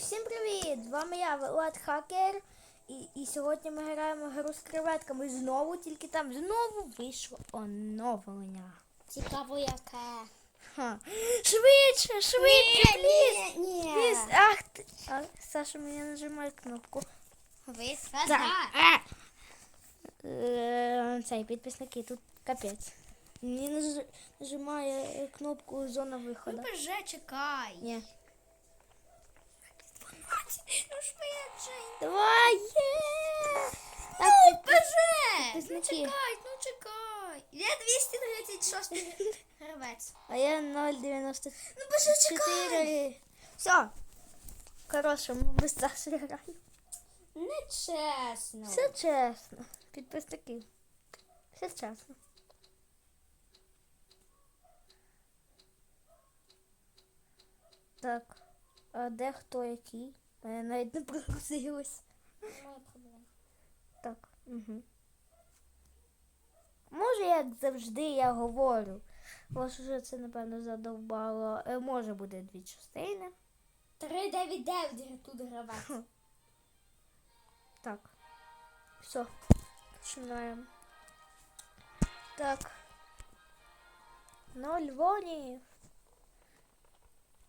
всім привіт! З вами я, Влад Хакер. І, і сьогодні ми граємо гру з креветками знову, тільки там знову вийшло оновлення. Цікаво яке. Ха. Швидше, швидше, пліз! ні. Пліз! Ах ти! А, Саша мені нажимає кнопку. Ви Так. сказали. Е, Цей підписники, тут капець. Мені нажимає е, кнопку зона виходу. Ну, боже, чекай. Ні. 12, ну швидше. Давай! Є! Так, Ну, підпис- боже. Ну чекай, ну чекай. Я 236 гравець. А я 0,90. Ну боже, чекай. Все. Хороше, ми без Саші граємо. Нечесно. Все чесно. Підписники. Все чесно. Так. А де хто який? Я навіть не прогрузилась. Моя проблема. Так. Угу. Може, як завжди я говорю. Вас вже це, напевно, задовбало. Е, Може буде дві частини. 399 тут гравець. Так. Все. Починаємо. Так. Ноль вонів.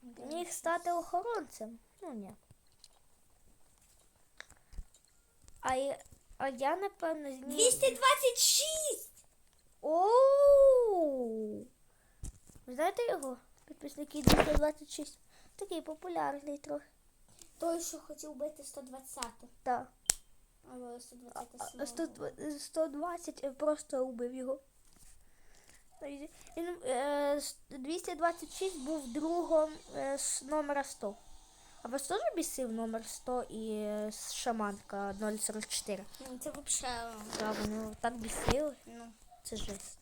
Міг стати охоронцем. Ну ні. А я, а я напевно з ним... 226! Оу! Ви знаєте його? Підписники 226. Такий популярний трохи. Той, що хотів бити 120. Так. Або 120 А 100 120 е, просто убив його. Він, е, 226 був другом е, з номера 100. А вас теж бісив номер 100 і е, шаманка 044? Ну, Це взагалі. Да, вони так бісили. Ну. Це жесть.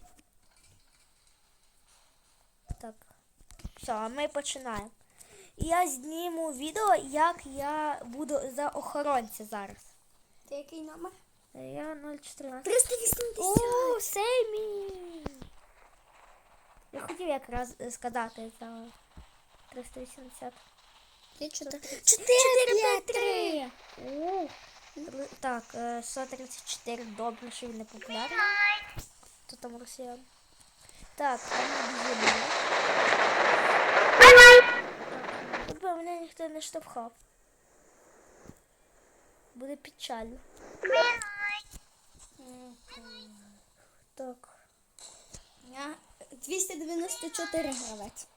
Так. Все, а ми починаємо. Я зніму відео, як я буду за охоронця зараз. Ти який номер? Е, Я 014. 380. О, хотів якраз е, сказати за 380. Ти 4 453! О, р- Так, е, 134 добре, що він не популярний. Хто там росіян? Так, а ми біжимо. Так, би мене ніхто не штовхав. Буде печально. Так. Я 294 гравець.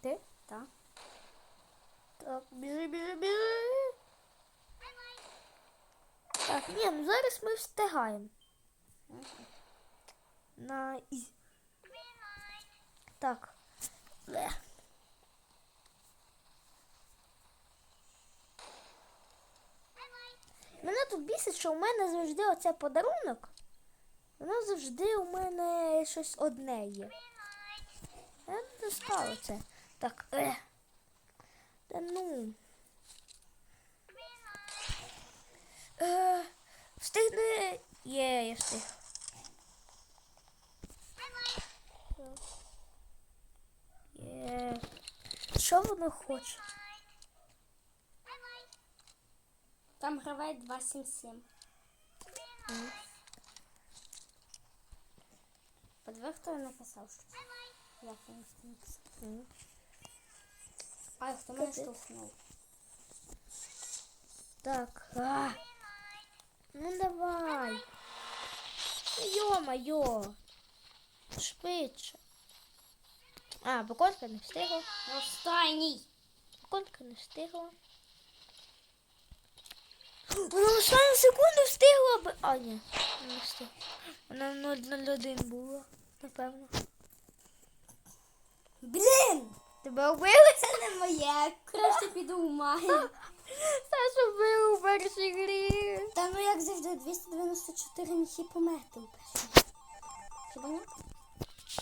Ти? Так. Так, біжи, біжи, біжи. Так, ні, ну зараз ми встигаємо. На із. Так. Мене тут бісить, що у мене завжди оце подарунок. Воно завжди у мене щось одне є. Я не достала це. Так, е. Та ну. Е, встигни. Є, я встиг. Є. Що воно хоче? Там гравець 277. Подиви, хто написав що це. Як він це написав? М. А хто мене штовхнув? Так. А. Ну давай. Йо-моє. Швидше. А, боконка не встигла. Останній. Боконка не встигла. Вона останню секунду встигла би. А, ні, не встигла. Вона 001 була, напевно. Блін! Тебе вбили? Це не моє. Краще піду в магію. Саша вбив у першій грі. Та ну як завжди 294 міг і померти у. Хіба ні?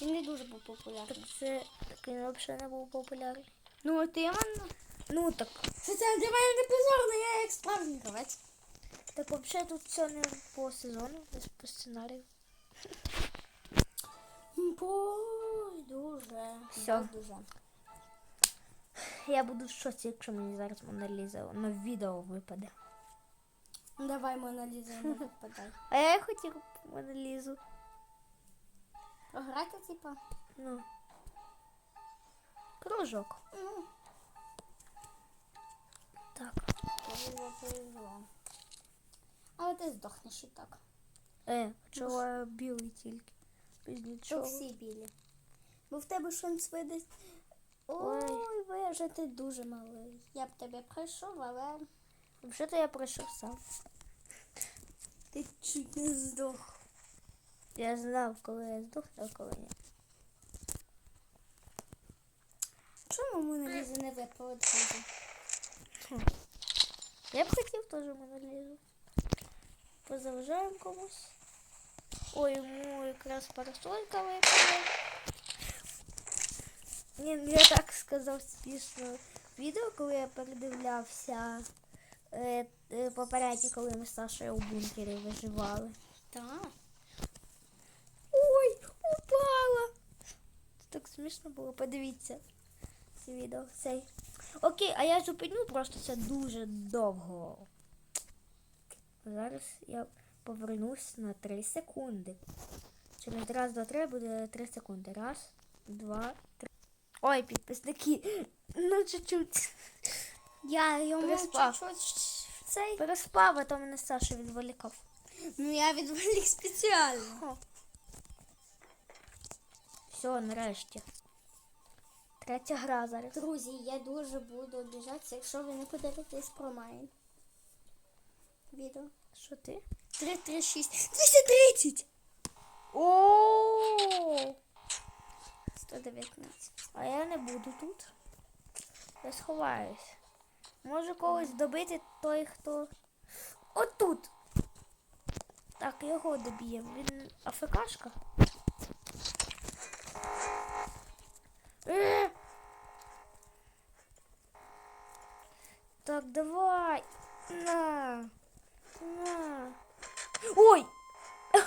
Він не дуже був Так популярний. це так він взагалі не був популярний. Ну от іменно. Ну так. Це це для мене не позорно, я як справжній гравець. Так взагалі тут все не по сезону, десь по сценарію. Дуже. Дуже. Я буду в шоці, якщо мені зараз Моналіза на відео випаде. Давай, Моналіза, не випадай. А я хотів Моналізу. Пограти, типа? Ну. Кружок. Ну, Так. повезло, повезло. Але ти здохнеш і так. Е, чого білий тільки? Без нічого. всі білі. Бо в тебе шанс видасть. Ой. Ой, вижа, ти дуже малий. Я б тебе пройшов, але Взагалі-то я пройшов сам. ти чуть не здох. Я знав, коли я здохну, а коли ні. Чому Моналіза не друзі? Я б хотів теж Моналізу. Позаважаємо комусь. Ой, йому якраз парасолька випала. Ні, ну я так сказав смішно відео, коли я передивлявся е, е, попередні, коли ми з Сашою у бункері виживали. Так. Ой, упала! Це так смішно було, подивіться це відео. Цей. Окей, а я зупиню, просто це дуже довго. Зараз я повернусь на 3 секунди. Через раз, два, три буде 3 секунди. Раз, два, три. Ой, підписники. Ну, чуть-чуть. Я йому Переспав. чуть-чуть в цей. Переспав, а то мене Саша відволікав. Ну я відволік спеціально. Все, нарешті. Третя гра зараз. Друзі, я дуже буду обіжатися, якщо ви не подивитесь про майн. Відео. Що ти? 336. 230! О! 119. А я не буду тут. Я сховаюсь. Може когось добити той, хто. Отут. Так, його доб'ємо. Він АФКшка. Е! Так, давай. На. На. Ой!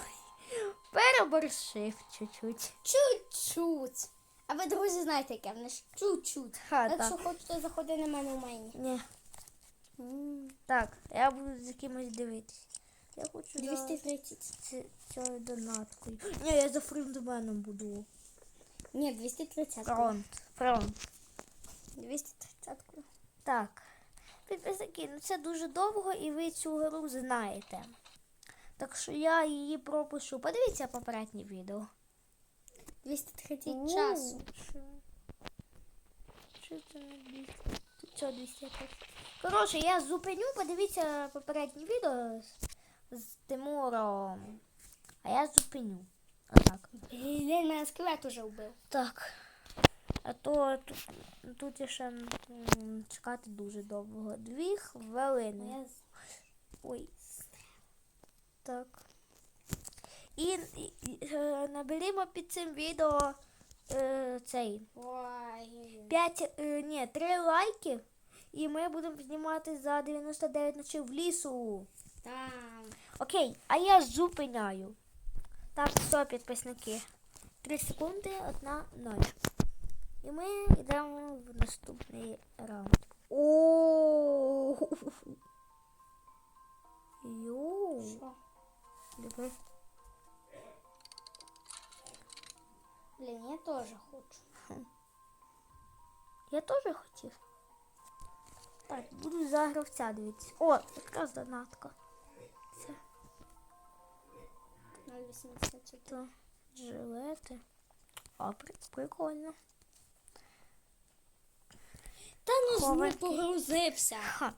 Переборщив чуть-чуть. Чуть-чуть. А ви, друзі, знаєте, яке в нас чуть-чуть. Якщо хочете, заходи на мене в майні. Ні. Так, я буду з якимось дивитись. Я хочу 230. за цією донаткою. Ні, я за фронтменом буду. Ні, 230. Фронт. Фронт. 230. Так. Підписники, ну це дуже довго і ви цю гру знаєте. Так що я її пропишу. Подивіться попереднє відео. 230 часу. Що? Це не 200? Що 230? Коротше, я зупиню, подивіться попереднє відео з, з Тимуром. А я зупиню. Отак. Він мене скелет уже вбив. Так. А то тут, тут ще чекати дуже довго. Дві хвилини. Ой. Так. І, і, е, наберімо під цим відео е, цей. 5, е, ні, 3 лайки. І ми будемо знімати за 99 ночей в лісу. Там. Окей, а я зупиняю. Так, все, підписники. 3 секунди, 1, 0. І ми йдемо в наступний раунд. О! Йоу. Диви. Блін, я теж хочу. Я теж хотів. Так, буду за гравця дивитися. О, якраз донатка. Це 0,84. то жилети. При- прикольно. Та ну знов Хованки. погрузився. Ха.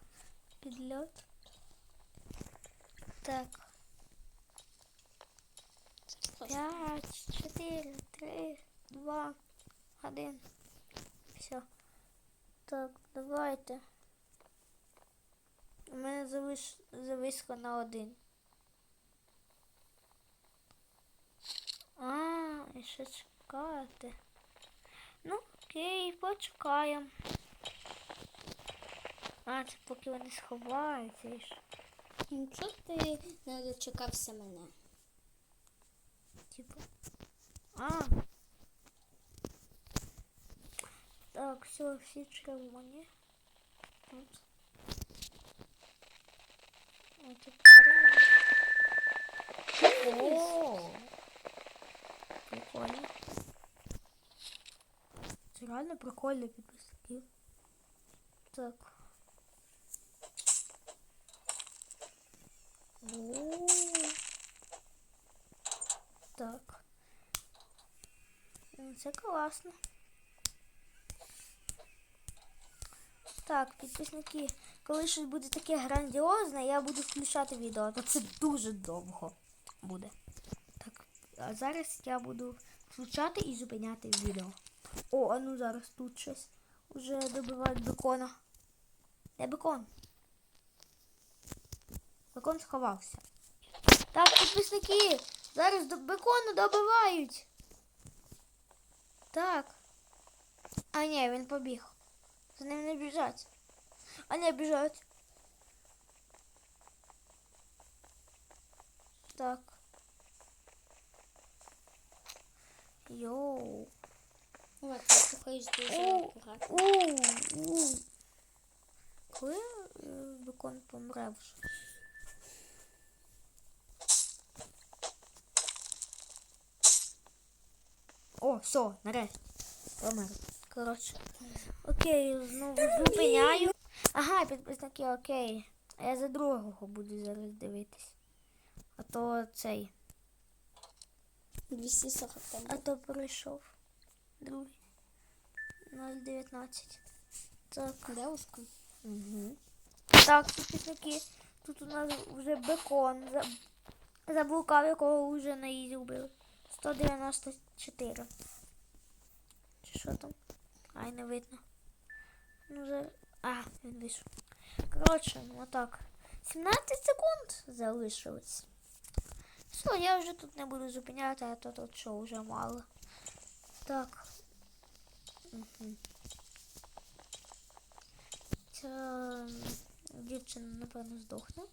Підльот. Так. П'ять, чотири, три, два, один. Все. Так, давайте. У мене завис... зависло на один. А, і ще чекати. Ну, окей, почекаємо. А, це поки вони сховаються. ж. Нічого ти не дочекався мене. Типу. А. Так, все, всі червоні. Тут. А тепер. О! Прикольно. Це реально прикольно підписники. Так. Так. Ну, Це класно. Так, підписники, коли щось буде таке грандіозне, я буду включати відео, то це дуже довго буде. Так, а зараз я буду включати і зупиняти відео. О, а ну зараз тут щось. Уже добивають бекона. Де бекон? Бекон сховався. Так, підписники, зараз до бекону добивають. Так. А ні, він побіг. За ним не біжать. А не біжать. Так. Йоу. От, ти слухаєш дуже О, акуратно. у, у. Коли е, бекон помре вже? О, все, нарешті. Помер. Коротше. Окей, знову зупиняю. Ага, підписники, окей. А я за другого буду зараз дивитись. А то цей. 240. А то пройшов. Другий. 0,19. Так. Девушка. Угу. Так, підписники. Тут у нас вже бекон. Заблукав, якого вже наїзі вбили. 190 4. Чи що там? Ай, не видно. Ну, за... А, він вийшов. Коротше, ну, отак. 17 секунд залишилось. Все, я вже тут не буду зупиняти, а то тут що вже мало. Так. Угу. Ця дівчина, напевно, здохне.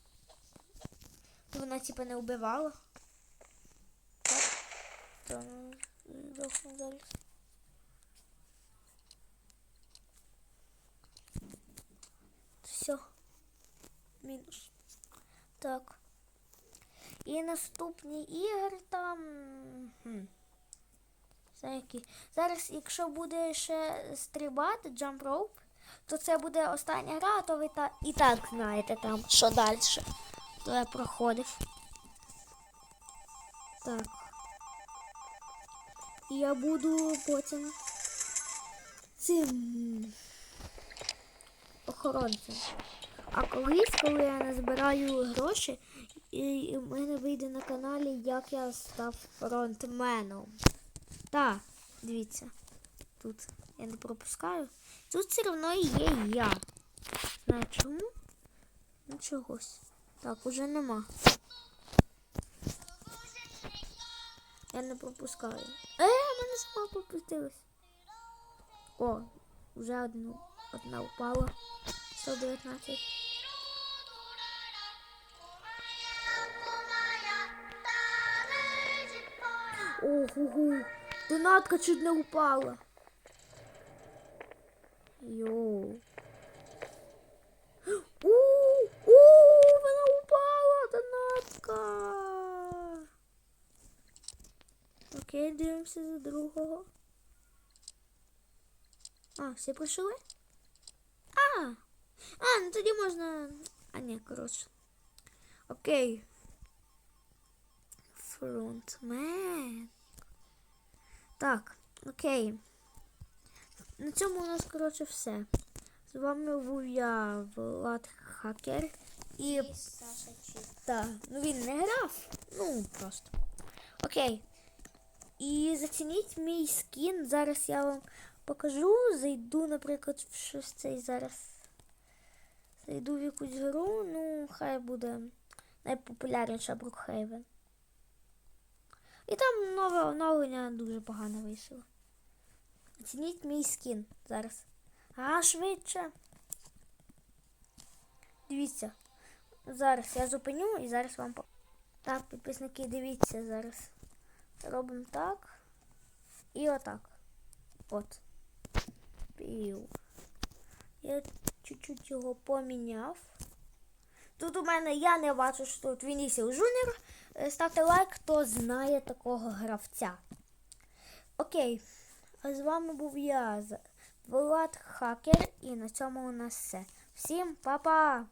Вона типа не вбивала. Так. Ну, то вона здохне. Все. Мінус. Так. І наступні ігри там. хм? Зараз, якщо буде ще стрибати, jump rope, то це буде остання гра, то ви та і так знаєте там, що далі. То я проходив. Так. Я буду потім цим охоронцем. А колись, коли я назбираю гроші, і в мене вийде на каналі, як я став фронтменом. Так, дивіться. Тут я не пропускаю. Тут все одно є я. Знаю чому? Ну чогось. Так, уже нема. Я не пропускаю. Е, мене сама пропустилась. О, вже одну, одна упала. 119. Ого, донатка чуть не упала. Йоу. У, у, вона упала, донатка. Окей, дивимося за другого. А, всі пройшли? А, а, ну тоді можна. А, ні, коротше. Окей. Фронтмен. Так, окей. На цьому у нас, коротше, все. З вами був я, Влад Хакер. І І Саша Чіп. так, ну він не грав. Ну, просто. Окей. І зацініть мій скін. Зараз я вам покажу. Зайду, наприклад, в щось цей зараз. Зайду в якусь гру, ну, хай буде найпопулярніша Брукхейвен. І там нове оновлення дуже погано вийшло. Оцініть мій скін зараз. А, швидше. Дивіться. Зараз я зупиню і зараз вам по. Так, підписники, дивіться зараз. Робимо так. І отак. От. Іу. Я чуть-чуть його поміняв. Тут у мене я не бачу, що тут Вінісіл Жуніор. Е, Ставте лайк, хто знає такого гравця. Окей. А з вами був я, Влад Хакер, і на цьому у нас все. Всім па-па!